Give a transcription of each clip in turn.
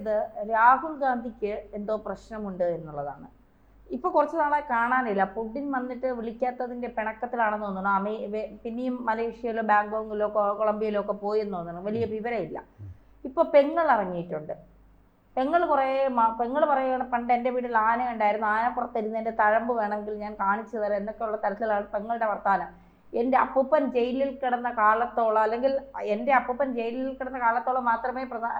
മനസ്സിലാക്കിയത് രാഹുൽ ഗാന്ധിക്ക് എന്തോ പ്രശ്നമുണ്ട് എന്നുള്ളതാണ്. ഇപ്പൊ കുറച്ച് നാളെ കാണാനില്ല. പുടിൻ വന്നിട്ട് വിളിക്കാത്തതിന്റെ പിണക്കത്തിലാണെന്ന് തോന്നുന്നു. അമേ പിന്നെയും മലേഷ്യയിലോ ബാങ്കോങ്ങിലോ കൊളംബിയയിലോ ഒക്കെ പോയെന്ന് തോന്നുന്നു. വലിയ വിവരമില്ല. ഇപ്പൊ പെങ്ങൾ ഇറങ്ങിയിട്ടുണ്ട്. പെങ്ങൾ കുറേ പെങ്ങൾ പറയുകയാണ് പണ്ട് എന്റെ വീട്ടിൽ ആന ഉണ്ടായിരുന്നു. ആനപ്പുറത്തിരുന്ന് തഴമ്പ് വേണമെങ്കിൽ ഞാൻ കാണിച്ചു തരാം. എന്നൊക്കെയുള്ള തരത്തിലാണ് പെങ്ങളുടെ വർത്താനം. എന്റെ അപ്പൂപ്പൻ ജയിലിൽ കിടന്ന കാലത്തോളം അല്ലെങ്കിൽ എന്റെ അപ്പൂപ്പൻ ജയിലിൽ കിടന്ന കാലത്തോളം മാത്രമേ പ്രധാ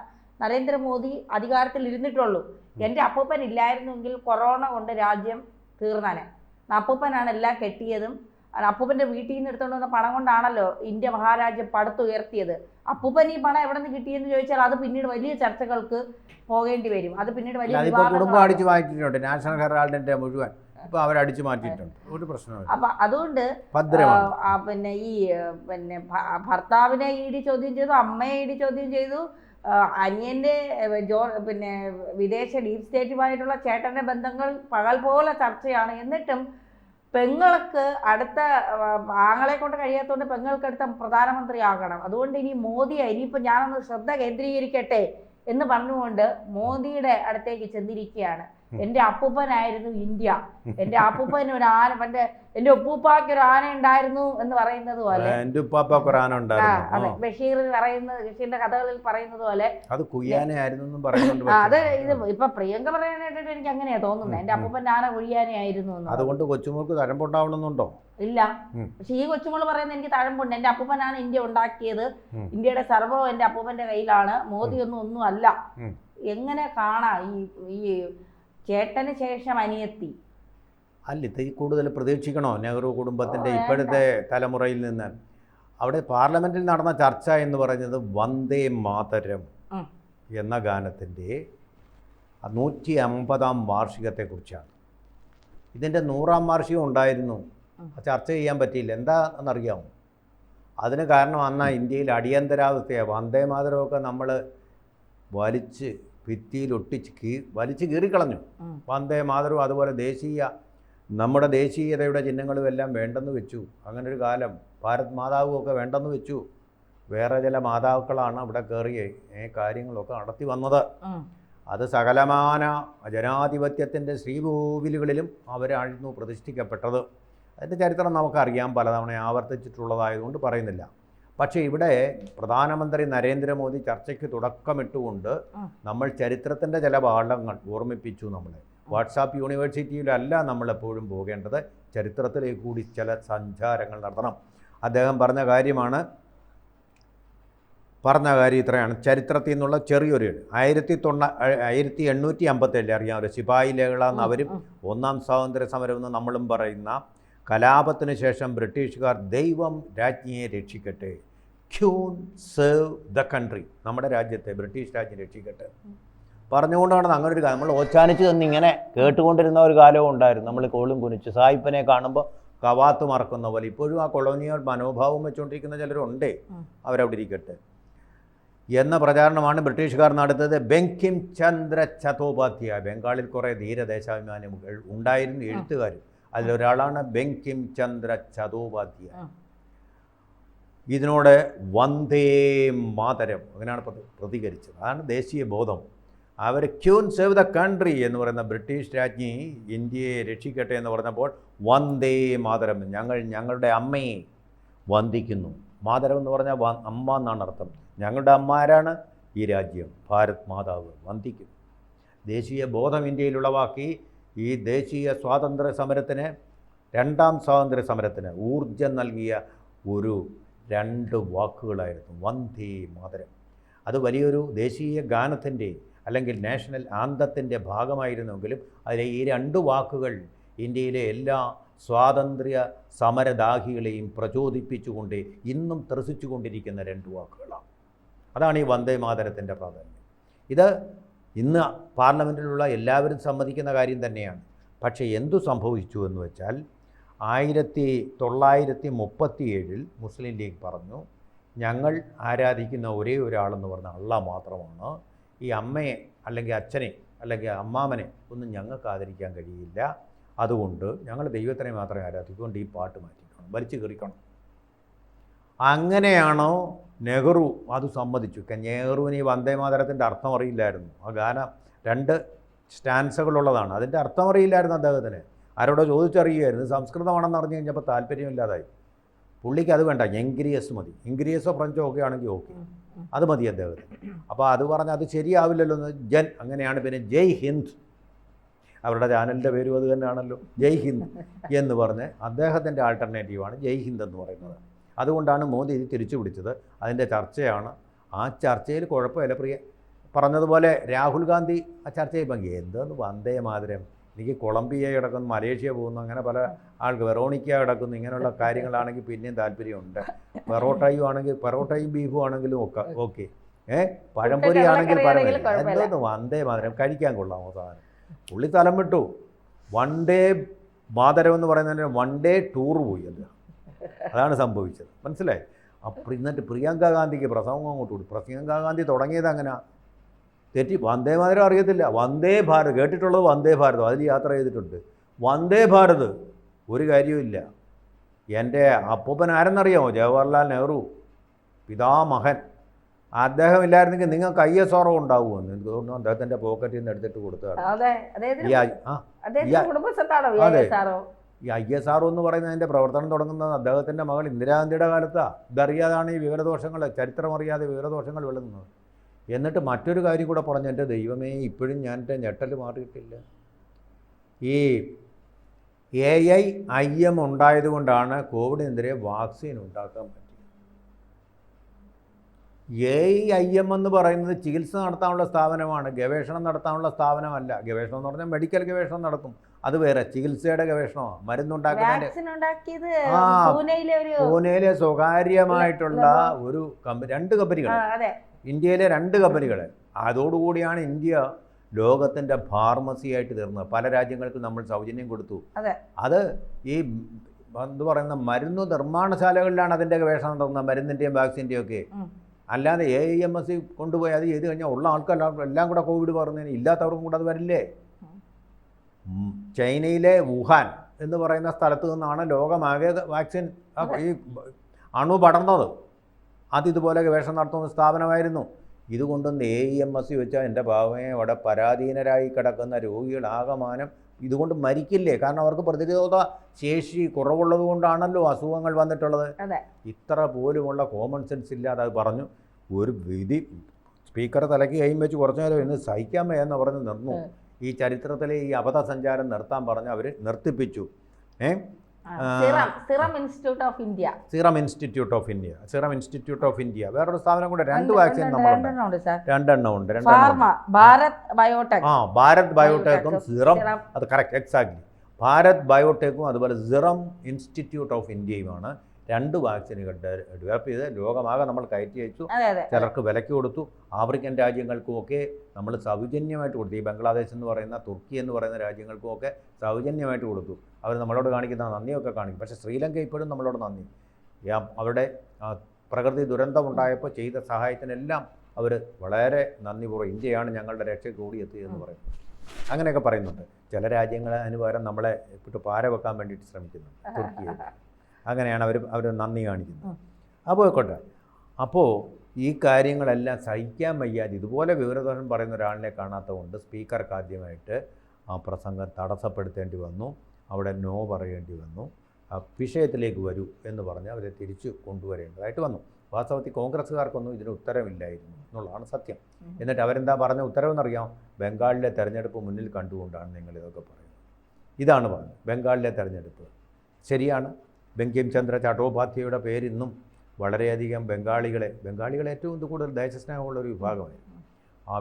നരേന്ദ്രമോദി അധികാരത്തിൽ ഇരുന്നിട്ടുള്ളൂ എന്റെ അപ്പൂപ്പൻ ഇല്ലായിരുന്നെങ്കിൽ കൊറോണ കൊണ്ട് രാജ്യം തീർന്നാനെ. അപ്പൂപ്പനാണ് എല്ലാം കെട്ടിയതും. അപ്പൂപ്പന്റെ വീട്ടിൽ നിന്ന് എടുത്തുകൊണ്ട് വന്ന പണം കൊണ്ടാണല്ലോ ഇന്ത്യ മഹാരാജ്യം പടുത്തുയർത്തിയത്. അപ്പൂപ്പൻ ഈ പണം എവിടെ നിന്ന് കിട്ടിയെന്ന് ചോദിച്ചാൽ അത് പിന്നീട് വലിയ ചർച്ചകൾക്ക് പോകേണ്ടി വരും. അത് പിന്നീട് വലിയ കുടുംബം വിവാദങ്ങളാകും. അടിച്ചു മാറ്റിയിട്ടുണ്ട്. നാഷണൽ ഹെറാൾഡിന്റെ മുഴുവൻ. ഇപ്പോൾ അവരടിച്ചു മാറ്റിയിട്ടുണ്ട്. ഒരു പ്രശ്നമില്ല അപ്പൊ അതുകൊണ്ട് പിന്നെ ഈ പിന്നെ ഭർത്താവിനെ ഇ ഡി ചോദ്യം ചെയ്തു അമ്മയെ ഇ ഡി ചോദ്യം ചെയ്തു ആ, അനിയന്റെ ജോ പിന്നെ വിദേശ ഡീപ് സ്റ്റേറ്റുമായിട്ടുള്ള ചേട്ടന്റെ ബന്ധങ്ങൾ പകൽ പോലെ ചർച്ചയാണ്. എന്നിട്ടും പെങ്ങൾക്ക് അടുത്ത ആങ്ങളെ കൊണ്ട് കഴിയാത്തതുകൊണ്ട് പെങ്ങൾക്ക് അടുത്ത പ്രധാനമന്ത്രി ആകണം. അതുകൊണ്ട് ഇനി മോദി ഇനിയിപ്പോൾ ഞാനൊന്ന് ശ്രദ്ധ കേന്ദ്രീകരിക്കട്ടെ എന്ന് പറഞ്ഞുകൊണ്ട് മോദിയുടെ അടുത്തേക്ക് ചെന്നിരിക്കുകയാണ്. എന്റെ അപ്പൂപ്പനായിരുന്നു ഇന്ത്യ. എന്റെ അപ്പൂപ്പന് ഒരു ആന പണ്ട് എന്റെ ഉപ്പൂപ്പാക്ക് ഒരു ആന ഉണ്ടായിരുന്നു എന്ന് പറയുന്നത് പോലെ. എന്റെ ഉപ്പാപ്പാക്ക് ഒരു ആന ഉണ്ടായിരുന്നു. അതെ. ബഷീർ പറയുന്നത് ബഷീറിന്റെ കഥകളിൽ പറയുന്നത് പോലെ. അത് കുയ്യാനായിരുന്നു പറയുന്നുണ്ട് അത് ഇത് ഇപ്പൊ പ്രിയങ്ക പറയാനായിട്ട് എനിക്ക് അങ്ങനെയാ തോന്നുന്നത്. എന്റെ അപ്പൂപ്പന്റെ ആന കുഴിയാനായിരുന്നു അതുകൊണ്ട് കൊച്ചുമോൾക്ക് തഴമ്പുണ്ടാവണമെന്നുണ്ടോ? ഇല്ല. പക്ഷെ ഈ കൊച്ചുമോൾ പറയുന്നത് എനിക്ക് തഴമ്പുണ്ട്. എന്റെ അപ്പൂപ്പനാണ് ഇന്ത്യ ഉണ്ടാക്കിയത്. ഇന്ത്യയുടെ സർവവും എന്റെ അപ്പൂപ്പന്റെ കയ്യിലാണ്. മോദി ഒന്നും ഒന്നും അല്ല എങ്ങനെ കാണാം ഈ ഈ ചേട്ടന് ശേഷം അനിയത്തി. അല്ല ഇത് കൂടുതൽ പ്രതീക്ഷിക്കണോ? നെഹ്റു കുടുംബത്തിന്റെ ഇപ്പോഴത്തെ തലമുറയിൽ നിന്ന്. അവിടെ പാർലമെന്റിൽ നടന്ന ചർച്ച എന്ന് പറയുന്നത് വന്ദേ മാതരം എന്ന ഗാനത്തിന്റെ നൂറ്റി അമ്പതാം വാർഷികത്തെക്കുറിച്ചാണ്. ഇതിന്റെ നൂറാം വാർഷികം ഉണ്ടായിരുന്നു. ചർച്ച ചെയ്യാൻ പറ്റിയില്ല. എന്താണെന്നറിയാമോ അതിന് കാരണം അന്ന് ഇന്ത്യയിൽ അടിയന്തരാവസ്ഥയാണ് വന്ദേ മാതരമൊക്കെ നമ്മൾ വലിച്ച് ഭിത്തിയിൽ ഒട്ടിച്ച് കീ വലിച്ചു കീറിക്കളഞ്ഞു. വന്ദേ മാതൃ അതുപോലെ ദേശീയ നമ്മുടെ ദേശീയതയുടെ ചിഹ്നങ്ങളും എല്ലാം വേണ്ടെന്ന് വെച്ചു. അങ്ങനെ ഒരു കാലം ഭാരത് മാതാവും ഒക്കെ വേണ്ടെന്ന് വെച്ചു. വേറെ ചില മാതാക്കളാണ് അവിടെ കയറി ഈ കാര്യങ്ങളൊക്കെ നടത്തി വന്നത്. അത് സകലമാന ജനാധിപത്യത്തിന്റെ ശ്രീകോവിലുകളിലും അവരായിരുന്നു പ്രതിഷ്ഠിക്കപ്പെട്ടത്. അതിന്റെ ചരിത്രം നമുക്കറിയാം പലതവണ ആവർത്തിച്ചിട്ടുള്ളതായതുകൊണ്ട് പറയുന്നില്ല. പക്ഷേ ഇവിടെ പ്രധാനമന്ത്രി നരേന്ദ്രമോദി ചർച്ചയ്ക്ക് തുടക്കമിട്ടുകൊണ്ട്. നമ്മൾ ചരിത്രത്തിന്റെ ചില പാഠങ്ങൾ ഓർമ്മിപ്പിച്ചു നമ്മളെ. വാട്സാപ്പ് യൂണിവേഴ്സിറ്റിയിലല്ല നമ്മളെപ്പോഴും പോകേണ്ടത്. ചരിത്രത്തിലേക്ക് കൂടി ചില സഞ്ചാരങ്ങൾ നടത്തണം. അദ്ദേഹം പറഞ്ഞ കാര്യമാണ് പറഞ്ഞ കാര്യം ഇത്രയാണ്. ചരിത്രത്തിൽ നിന്നുള്ള ചെറിയൊരു. ആയിരത്തി തൊണ്ണ ആയിരത്തി എണ്ണൂറ്റി അമ്പത്തേഴിൽ അറിയാമല്ലോ സിപായി ലഹള അവരും. ഒന്നാം സ്വാതന്ത്ര്യ സമരം എന്ന് നമ്മളും പറയുന്ന കലാപത്തിന് ശേഷം ബ്രിട്ടീഷുകാർ ദൈവം രാജ്ഞിയെ രക്ഷിക്കട്ടെ. Queen save the country. നമ്മുടെ രാജ്യത്തെ ബ്രിട്ടീഷ് രാജ്യം രക്ഷിക്കട്ടെ. പറഞ്ഞുകൊണ്ടാണ് അങ്ങനെ ഒരു കാലം. നമ്മൾ ഓച്ചാനിച്ച് തന്നെ ഇങ്ങനെ കേട്ടുകൊണ്ടിരുന്ന ഒരു കാലവും ഉണ്ടായിരുന്നു. നമ്മൾ കോളും കുനിച്ച് സായിപ്പനെ കാണുമ്പോൾ കവാത്ത് മറക്കുന്ന പോലെ. ഇപ്പോഴും ആ കൊളോണിയൽ മനോഭാവം വെച്ചുകൊണ്ടിരിക്കുന്ന ചിലരുണ്ട്. അവരവിടെ ഇരിക്കട്ടെ. എന്ന പ്രചാരണമാണ് ബ്രിട്ടീഷുകാർ നടത്തിയത്. ബെങ്കിം ചന്ദ്ര ചതോപാധ്യായ. ബംഗാളിൽ കുറേ ധീരദേശാഭിമാനികൾ ഉണ്ടായിരുന്നു എഴുത്തുകാർ അതിലൊരാളാണ് ബെങ്കിം ചന്ദ്ര ചതോപാധ്യായ. ഇതിനോട് വന്ദേ മാതരം അങ്ങനെയാണ് പ്രതി- പ്രതികരിച്ചത്. അതാണ് ദേശീയ ബോധം. അവർ ക്യൂൻ സേവ് ദ കൺട്രി എന്ന് പറയുന്ന ബ്രിട്ടീഷ് രാജ്ഞി ഇന്ത്യയെ രക്ഷിക്കട്ടെ എന്ന് പറഞ്ഞപ്പോൾ വന്ദേ മാതരം ഞങ്ങൾ ഞങ്ങളുടെ അമ്മയെ വന്ദിക്കുന്നു. മാതരം എന്ന് പറഞ്ഞാൽ വ- അമ്മ എന്നാണ് അർത്ഥം. ഞങ്ങളുടെ അമ്മ ആരാണ്? ഈ രാജ്യം ഭാരത് മാതാവ് വന്ദിക്കുന്നു. ദേശീയ ബോധം ഇന്ത്യയിൽ ഉളവാക്കി ഈ ദേശീയ സ്വാതന്ത്ര്യ സമരത്തിന് രണ്ടാം സ്വാതന്ത്ര്യ സമരത്തിന് ഊർജം നൽകിയ ഒരു രണ്ട് വാക്കുകളായിരുന്നു. വന്ദേ മാതരം. അത് വലിയൊരു ദേശീയ ഗാനത്തിന്റെ അല്ലെങ്കിൽ നാഷണൽ ആന്തത്തിന്റെ ഭാഗമായിരുന്നെങ്കിലും അതിലെ ഈ രണ്ട് വാക്കുകൾ ഇന്ത്യയിലെ എല്ലാ സ്വാതന്ത്ര്യ സമരദാഹികളെയും പ്രചോദിപ്പിച്ചുകൊണ്ട് ഇന്നും ത്രസിച്ചുകൊണ്ടിരിക്കുന്ന രണ്ട് വാക്കുകളാണ്. അതാണ് ഈ വന്ദേ മാതരത്തിന്റെ പ്രാധാന്യം. ഇത് ഇന്ന് പാർലമെന്റിലുള്ള എല്ലാവരും സമ്മതിക്കുന്ന കാര്യം തന്നെയാണ്. പക്ഷേ എന്തു സംഭവിച്ചു എന്ന് വെച്ചാൽ ആയിരത്തി തൊള്ളായിരത്തി മുപ്പത്തി ഏഴിൽ മുസ്ലിം ലീഗ് പറഞ്ഞു ഞങ്ങൾ ആരാധിക്കുന്ന ഒരേ ഒരാളെന്ന് പറഞ്ഞ അള്ള മാത്രമാണ്. ഈ അമ്മയെ അല്ലെങ്കിൽ അച്ഛനെ അല്ലെങ്കിൽ അമ്മാമനെ ഒന്നും ഞങ്ങൾക്ക് ആദരിക്കാൻ കഴിയില്ല. അതുകൊണ്ട് ഞങ്ങൾ ദൈവത്തിനെ മാത്രമേ ആരാധിക്കൊണ്ട് ഈ പാട്ട് മാറ്റിക്കണം വലിച്ചു കയറിക്കണം. അങ്ങനെയാണോ നെഹ്റു അത് സമ്മതിച്ചു? നെഹ്റുവിന് ഈ വന്ദേ മാതരത്തിന്റെ അർത്ഥം അറിയില്ലായിരുന്നു. ആ ഗാനം രണ്ട് സ്റ്റാൻസുകളുള്ളതാണ്. അതിന്റെ അർത്ഥം അറിയില്ലായിരുന്നു അദ്ദേഹത്തിന്. ആരോടോ ചോദിച്ചറിയുമായിരുന്നു സംസ്കൃതമാണെന്ന് അറിഞ്ഞു കഴിഞ്ഞപ്പോൾ താല്പര്യമില്ലാതായി. പുള്ളിക്ക് അത് വേണ്ട എൻഗ്രിയസ് മതി. എൻഗ്രിയസോ ഫ്രഞ്ചോ ഒക്കെ ആണെങ്കിൽ ഓക്കെ. അത് മതി അദ്ദേഹത്തിന്. അപ്പോൾ അത് പറഞ്ഞാൽ അത് ശരിയാവില്ലല്ലോ എന്ന് ജൻ അങ്ങനെയാണ് പിന്നെ ജയ് ഹിന്ദ്. അവരുടെ ചാനലിന്റെ പേരും അത് തന്നെയാണല്ലോ ജയ് ഹിന്ദ് എന്ന് പറഞ്ഞ് അദ്ദേഹത്തിന്റെ ആൾട്ടർനേറ്റീവാണ് ജയ് ഹിന്ദ് എന്ന് പറയുന്നത്. അതുകൊണ്ടാണ് മോദി ഇത് തിരിച്ചു പിടിച്ചത്. അതിന്റെ ചർച്ചയാണ്. ആ ചർച്ചയിൽ കുഴപ്പമില്ല. പ്രിയ പറഞ്ഞതുപോലെ രാഹുൽ ഗാന്ധി ആ ചർച്ചയിൽ പങ്കു. എന്തെന്ന് വന്ദേ മാതരം. എനിക്ക് കൊളംബിയ കിടക്കുന്നു മലേഷ്യ പോകുന്നു അങ്ങനെ പല ആൾക്ക് വെറോണിക്ക കിടക്കുന്നു ഇങ്ങനെയുള്ള കാര്യങ്ങളാണെങ്കിൽ പിന്നെയും താല്പര്യമുണ്ട്. പെറോട്ടയും ആണെങ്കിൽ പെറോട്ടയും ബീഫും ആണെങ്കിലും ഒക്കെ ഓക്കെ. ഏഹ് പഴംപൊരി ആണെങ്കിൽ. എന്തോന്ന് വന്ദേ മാതരം കഴിക്കാൻ കൊള്ളാമോ സാധനം? പുള്ളി തലം വിട്ടു. വൺ ഡേ മാതരം എന്ന് പറയുന്നതിന് വൺ ഡേ ടൂർ പോയി അത്. അതാണ് സംഭവിച്ചത്. മനസ്സിലായി? അപ്പം എന്നിട്ട് പ്രിയങ്ക ഗാന്ധിക്ക് പ്രസംഗം അങ്ങോട്ട് കൊടുത്തു. പ്രിയങ്ക ഗാന്ധി തുടങ്ങിയത് അങ്ങനെ. തെറ്റി വന്ദേ മാതരം അറിയത്തില്ല. വന്ദേ ഭാരത് കേട്ടിട്ടുള്ളത് വന്ദേ ഭാരതം അതിൽ യാത്ര ചെയ്തിട്ടുണ്ട്. വന്ദേ ഭാരത് ഒരു കാര്യവുമില്ല എന്റെ അപ്പൂപ്പൻ ആരെന്നറിയാമോ? ജവഹർലാൽ നെഹ്റു പിതാമഹൻ. അദ്ദേഹം ഇല്ലായിരുന്നെങ്കിൽ നിങ്ങൾക്ക് ഐ എസ് ആറോ ഉണ്ടാവുമെന്ന് എനിക്ക് തോന്നുന്നു അദ്ദേഹത്തിന്റെ പോക്കറ്റിൽ നിന്ന് എടുത്തിട്ട് കൊടുത്തതാണ്. അതെ ഈ ഐ- എസ് ആർ എന്ന് പറയുന്നതിന്റെ പ്രവർത്തനം തുടങ്ങുന്നത് അദ്ദേഹത്തിന്റെ മകൾ ഇന്ദിരാഗാന്ധിയുടെ കാലത്താണ് ഇതറിയാതാണ് ഈ വിവരദോഷങ്ങൾ ചരിത്രമറിയാതെ വിവരദോഷങ്ങൾ വിളങ്ങുന്നത് എന്നിട്ട് മറ്റൊരു കാര്യം കൂടെ പറഞ്ഞു എന്റെ ദൈവമേ ഇപ്പോഴും ഞാൻ എന്റെ ഞെട്ടൽ മാറിയിട്ടില്ല. ഈ എ ഐ ഐ എം ഉണ്ടായതുകൊണ്ടാണ് കോവിഡിനെതിരെ വാക്സിൻ ഉണ്ടാക്കാൻ പറ്റിയത്. എ ഐ എം എന്ന് പറയുന്നത് ചികിത്സ നടത്താനുള്ള സ്ഥാപനമാണ് ഗവേഷണം നടത്താനുള്ള സ്ഥാപനമല്ല. ഗവേഷണം എന്ന് പറഞ്ഞാൽ മെഡിക്കൽ ഗവേഷണം നടക്കും. അത് വേറെ ചികിത്സയുടെ ഗവേഷണമാണ് ആ. പൂനെയിലെ സ്വകാര്യമായിട്ടുള്ള ഒരു കമ്പനി രണ്ട് കമ്പനികൾ. ഇന്ത്യയിലെ രണ്ട് കമ്പനികൾ. അതോടുകൂടിയാണ് ഇന്ത്യ ലോകത്തിന്റെ ഫാർമസിയായിട്ട് തീർന്നത്. പല രാജ്യങ്ങൾക്കും നമ്മൾ സൗജന്യം കൊടുത്തു. അതെ. അത് ഈ എന്ത് പറയുന്ന മരുന്ന് നിർമ്മാണശാലകളിലാണ് അതിന്റെ ഗവേഷണം നടന്നത്. മരുന്നിന്റെയും വാക്സിന്റെയും ഒക്കെ. അല്ലാതെ A I M S C കൊണ്ടുപോയി അത് ചെയ്ത് കഴിഞ്ഞാൽ ഉള്ള ആൾക്കാർ എല്ലാം കൂടെ കോവിഡ് പറഞ്ഞതിന് ഇല്ലാത്തവർക്കും കൂടെ അത് വരില്ലേ? ചൈനയിലെ വുഹാൻ എന്ന് പറയുന്ന സ്ഥലത്ത് നിന്നാണ് ലോകമാകെ വാക്സിൻ ഈ അണു പടർന്നത്. അത് ഇതുപോലെ ഗവേഷണം നടത്തുന്ന സ്ഥാപനമായിരുന്നു. ഇതുകൊണ്ടൊന്ന് A E M S C വെച്ചാൽ എന്റെ ഭാവമേ അവിടെ പരാധീനരായി കിടക്കുന്ന രോഗികളാകമാനം ഇതുകൊണ്ട് മരിക്കില്ലേ? കാരണം അവർക്ക് പ്രതിരോധ ശേഷി കുറവുള്ളത് കൊണ്ടാണല്ലോ അസുഖങ്ങൾ വന്നിട്ടുള്ളത്. ഇത്ര പോലുമുള്ള കോമൺ സെൻസ് ഇല്ലാതെ അത് പറഞ്ഞു. ഒരു വിധി സ്പീക്കർ തലയ്ക്ക് കൈയും വെച്ച് കുറച്ചു നേരം ഇന്ന് സഹിക്കാൻ വയ്യെന്ന് പറഞ്ഞ് നിർന്നു ഈ ചരിത്രത്തിലെ ഈ അബദ്ധ സഞ്ചാരം നിർത്താൻ പറഞ്ഞ് അവർ നിർത്തിപ്പിച്ചു. ഏ. Serum Serum Institute of India. Serum Institute of India. Serum Institute of India. വേറൊരു സ്ഥാപനം കൂടെ രണ്ട് വാക്സിൻ നമ്മളുണ്ട്. രണ്ടെണ്ണം ഉണ്ട് ഭാരത് ബയോടെക്. ആ ഭാരത് ബയോടെക്കും ബയോടെക്, സിറം. സിറം. അത് കറക്റ്റ് എക്സാക്ട്ലി ഭാരത് ബയോടെക്കും അതുപോലെ സിറം ഇൻസ്റ്റിറ്റ്യൂട്ട് ഓഫ് ഇന്ത്യയുമാണ് രണ്ട് വാക്സിനുകൾ ഡെവലപ്പ് ചെയ്ത് ലോകമാകെ നമ്മൾ കയറ്റി അയച്ചു. ചിലർക്ക് വിലയ്ക്ക് കൊടുത്തു. ആഫ്രിക്കൻ രാജ്യങ്ങൾക്കുമൊക്കെ നമ്മൾ സൗജന്യമായിട്ട് കൊടുത്തു. ഈ ബംഗ്ലാദേശ് എന്ന് പറയുന്ന തുർക്കി എന്ന് പറയുന്ന രാജ്യങ്ങൾക്കുമൊക്കെ സൗജന്യമായിട്ട് കൊടുത്തു. അവർ നമ്മളോട് കാണിക്കുന്ന നന്ദിയൊക്കെ കാണിക്കും. പക്ഷേ ശ്രീലങ്ക ഇപ്പോഴും നമ്മളോട് നന്ദി. അവരുടെ പ്രകൃതി ദുരന്തമുണ്ടായപ്പോൾ ചെയ്ത സഹായത്തിനെല്ലാം അവർ വളരെ നന്ദി നന്ദിപൂർവം ഇന്ത്യയാണ് ഞങ്ങളുടെ രക്ഷയ്ക്ക് ഓടിയെത്തിയതെന്ന് പറയുന്നു അങ്ങനെയൊക്കെ പറയുന്നുണ്ട്. ചില രാജ്യങ്ങൾ അതിന് പകരം നമ്മളെ ഇട്ട് പാര വെക്കാൻ വേണ്ടിയിട്ട് ശ്രമിക്കുന്നുണ്ട്. തുർക്കിയിൽ അങ്ങനെയാണ് അവർ അവർ നന്ദി കാണിക്കുന്നത്. അപ്പോൾ ആയിക്കോട്ടെ അപ്പോൾ ഈ കാര്യങ്ങളെല്ലാം സഹിക്കാൻ വയ്യാതെ ഇതുപോലെ വിവരദോഷം പറയുന്ന ഒരാളിനെ കാണാത്തതുകൊണ്ട് സ്പീക്കർക്ക് ആദ്യമായിട്ട് ആ പ്രസംഗം തടസ്സപ്പെടുത്തേണ്ടി വന്നു. അവിടെ നോ പറയേണ്ടി വന്നു. വിഷയത്തിലേക്ക് വരൂ എന്ന് പറഞ്ഞ് അവരെ തിരിച്ചു കൊണ്ടുവരേണ്ടതായിട്ട് വന്നു. വാസ്തവത്തിൽ കോൺഗ്രസ്സുകാർക്കൊന്നും ഇതിന് ഉത്തരവില്ലായിരുന്നു എന്നുള്ളതാണ് സത്യം. എന്നിട്ട് അവരെന്താ പറഞ്ഞ ഉത്തരവെന്നറിയാം ബംഗാളിലെ തെരഞ്ഞെടുപ്പ് മുന്നിൽ കണ്ടുകൊണ്ടാണ് നിങ്ങൾ ഇതൊക്കെ പറയുന്നത്. ഇതാണ് പറഞ്ഞത്. ബംഗാളിലെ തെരഞ്ഞെടുപ്പ്. ശരിയാണ്. ബങ്കിം ചന്ദ്ര ചട്ടോപാധ്യായയുടെ പേരിന്നും വളരെയധികം ബംഗാളികളെ ബംഗാളികളെ ഏറ്റവും കൂടുതൽ ദേശസ്നേഹമുള്ള ഒരു വിഭാഗമായിരുന്നു ആ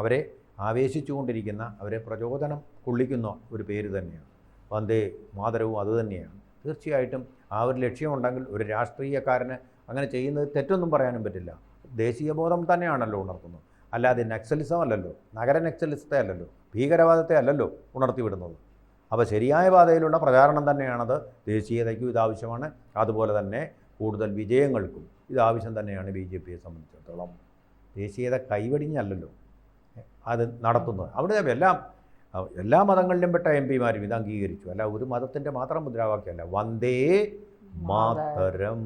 അവരെ ആവേശിച്ചുകൊണ്ടിരിക്കുന്ന അവരെ പ്രചോദനം കൊള്ളിക്കുന്ന ഒരു പേര് തന്നെയാണ്. വന്ദേ മാതരവും അതുതന്നെയാണ് തീർച്ചയായിട്ടും ആ ഒരു ലക്ഷ്യമുണ്ടെങ്കിൽ ഒരു രാഷ്ട്രീയക്കാരന് അങ്ങനെ ചെയ്യുന്നത് തെറ്റൊന്നും പറയാനും പറ്റില്ല. ദേശീയബോധം തന്നെയാണല്ലോ ഉണർത്തുന്നത്. അല്ലാതെ നക്സലിസം അല്ലല്ലോ നഗര നക്സലിസത്തെ അല്ലല്ലോ ഭീകരവാദത്തെ അല്ലല്ലോ ഉണർത്തിവിടുന്നത്. അപ്പോൾ ശരിയായ പാതയിലുള്ള പ്രചാരണം തന്നെയാണത്. ദേശീയതയ്ക്കും ഇതാവശ്യമാണ് അതുപോലെ തന്നെ കൂടുതൽ വിജയങ്ങൾക്കും ഇതാവശ്യം തന്നെയാണ് ബി ജെ പിയെ സംബന്ധിച്ചിടത്തോളം. ദേശീയത കൈവടിഞ്ഞല്ലല്ലോ. അത് നടത്തുന്നത്. അവിടെ എല്ലാം എല്ലാ മതങ്ങളിലും പെട്ട എം പിമാരും ഇത് അംഗീകരിച്ചു. അല്ല ഒരു മതത്തിന്റെ മാത്രം മുദ്രാവാക്യമല്ല. വന്ദേ മാതരം.